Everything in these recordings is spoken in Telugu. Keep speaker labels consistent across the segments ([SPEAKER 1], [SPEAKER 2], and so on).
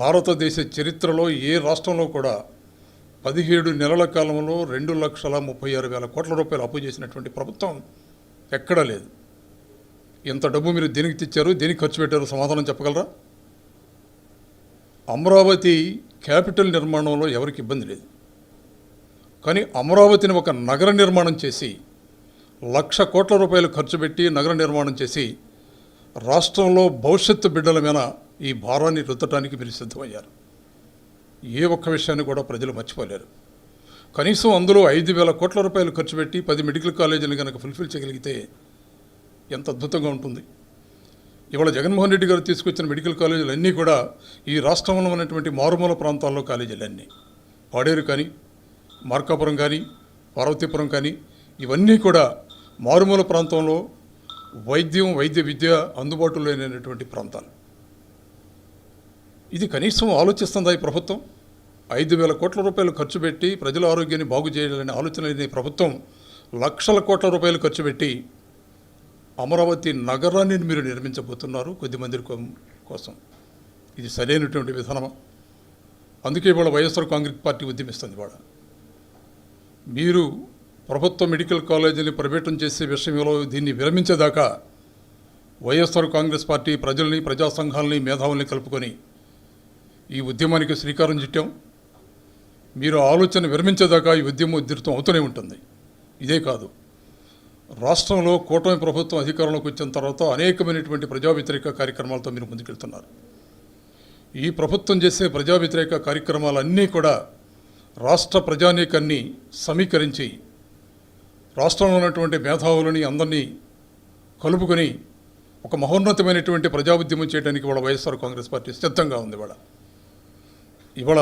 [SPEAKER 1] భారతదేశ చరిత్రలో ఏ రాష్ట్రంలో కూడా పదిహేడు నెలల కాలంలో రెండు లక్షల ముప్పై ఆరు వేల కోట్ల రూపాయలు అప్పు చేసినటువంటి ప్రభుత్వం ఎక్కడా లేదు. ఇంత డబ్బు మీరు దేనికి తెచ్చారు దేనికి ఖర్చు పెట్టారు సమాధానం చెప్పగలరా? అమరావతి క్యాపిటల్ నిర్మాణంలో ఎవరికి ఇబ్బంది లేదు. కానీ అమరావతిని ఒక నగర నిర్మాణం చేసి లక్ష కోట్ల రూపాయలు ఖర్చు పెట్టి నగర నిర్మాణం చేసి రాష్ట్రంలో భవిష్యత్తు బిడ్డల మీద ఈ భారాన్ని రుద్దటానికి మీరు సిద్ధమయ్యారు. ఏ ఒక్క విషయాన్ని కూడా ప్రజలు మర్చిపోలేరు. కనీసం అందులో ఐదు వేల కోట్ల రూపాయలు ఖర్చు పెట్టి పది మెడికల్ కాలేజీలు కనుక ఫుల్ఫిల్ చేయగలిగితే ఎంత అద్భుతంగా ఉంటుంది. ఇవాళ జగన్మోహన్ రెడ్డి గారు తీసుకొచ్చిన మెడికల్ కాలేజీలు అన్నీ కూడా ఈ రాష్ట్రంలో ఉన్నటువంటి మారుమూల ప్రాంతాల్లో కాలేజీలు అన్నీ పాడేరు కానీ మార్కాపురం కానీ పార్వతీపురం కానీ ఇవన్నీ కూడా మారుమూల ప్రాంతంలో వైద్యం వైద్య విద్య అందుబాటులో లేనటువంటి ప్రాంతాలు. ఇది కనీసం ఆలోచిస్తుందా ఈ ప్రభుత్వం? ఐదు వేల కోట్ల రూపాయలు ఖర్చు పెట్టి ప్రజల ఆరోగ్యాన్ని బాగు చేయాలనే ఆలోచన లేని ప్రభుత్వం లక్షల కోట్ల రూపాయలు ఖర్చు పెట్టి అమరావతి నగరాన్ని మీరు నిర్మించబోతున్నారు కొద్దిమంది మంది కోసం. ఇది సరైనటువంటి విధానమా? అందుకే ఇవాళ వైఎస్ఆర్ కాంగ్రెస్ పార్టీ ఉద్యమిస్తుంది ఇవాళ. మీరు ప్రభుత్వ మెడికల్ కాలేజీని ప్రైవేటం చేసే విషయంలో దీన్ని విరమించేదాకా వైఎస్ఆర్ కాంగ్రెస్ పార్టీ ప్రజల్ని ప్రజా సంఘాలని మేధావుల్ని కలుపుకొని ఈ ఉద్యమానికి శ్రీకారం చుట్టాం. మీరు ఆలోచన విరమించేదాకా ఈ ఉద్యమం ఉధృతం అవుతూనే ఉంటుంది. ఇదే కాదు. రాష్ట్రంలో కూటమి ప్రభుత్వం అధికారంలోకి వచ్చిన తర్వాత అనేకమైనటువంటి ప్రజా వ్యతిరేక కార్యక్రమాలతో మీరు ముందుకెళ్తున్నారు. ఈ ప్రభుత్వం చేసే ప్రజా వ్యతిరేక కార్యక్రమాలన్నీ కూడా రాష్ట్ర ప్రజానీకాన్ని సమీకరించి రాష్ట్రంలో ఉన్నటువంటి మేధావులని అందరినీ కలుపుకొని ఒక మహోన్నతమైనటువంటి ప్రజా ఉద్యమం చేయడానికి వాళ్ళ వైఎస్ఆర్ కాంగ్రెస్ పార్టీ సిద్ధంగా ఉంది వాళ్ళ. ఇవాళ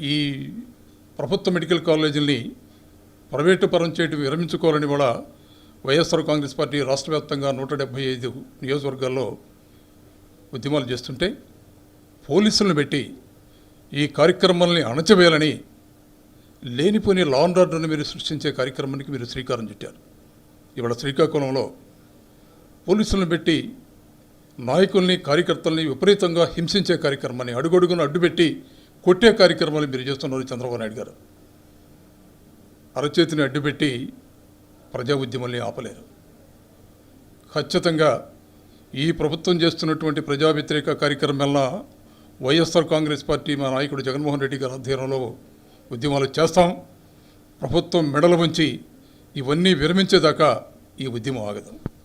[SPEAKER 1] ఈ ప్రభుత్వ మెడికల్ కాలేజీల్ని ప్రైవేటు పరం చేయటం విరమించుకోవాలని కూడా వైఎస్ఆర్ కాంగ్రెస్ పార్టీ రాష్ట్ర వ్యాప్తంగా నూట డెబ్బై ఐదు నియోజకవర్గాల్లో ఉద్యమాలు చేస్తుంటే పోలీసులను పెట్టి ఈ కార్యక్రమాలని అణచివేయాలని లేనిపోని లా అండ్ ఆర్డర్ని మీరు సృష్టించే కార్యక్రమానికి మీరు శ్రీకారం చుట్టారు. ఇవాళ శ్రీకాకుళంలో పోలీసులను పెట్టి నాయకుల్ని కార్యకర్తల్ని విపరీతంగా హింసించే కార్యక్రమాన్ని అడుగడుగును అడ్డుపెట్టి కొట్టే కార్యక్రమాలు మీరు చేస్తున్నారు చంద్రబాబు నాయుడు గారు. అరచేతిని అడ్డుపెట్టి ప్రజా ఉద్యమాల్ని ఆపలేరు. ఖచ్చితంగా ఈ ప్రభుత్వం చేస్తున్నటువంటి ప్రజా వ్యతిరేక కార్యక్రమం వల్ల వైఎస్ఆర్ కాంగ్రెస్ పార్టీ మా నాయకుడు జగన్మోహన్ రెడ్డి గారి ఆధ్వర్యంలో ఉద్యమాలు చేస్తాం. ప్రభుత్వం మెడలు ఉంచి ఇవన్నీ విరమించేదాకా ఈ ఉద్యమం ఆగదు.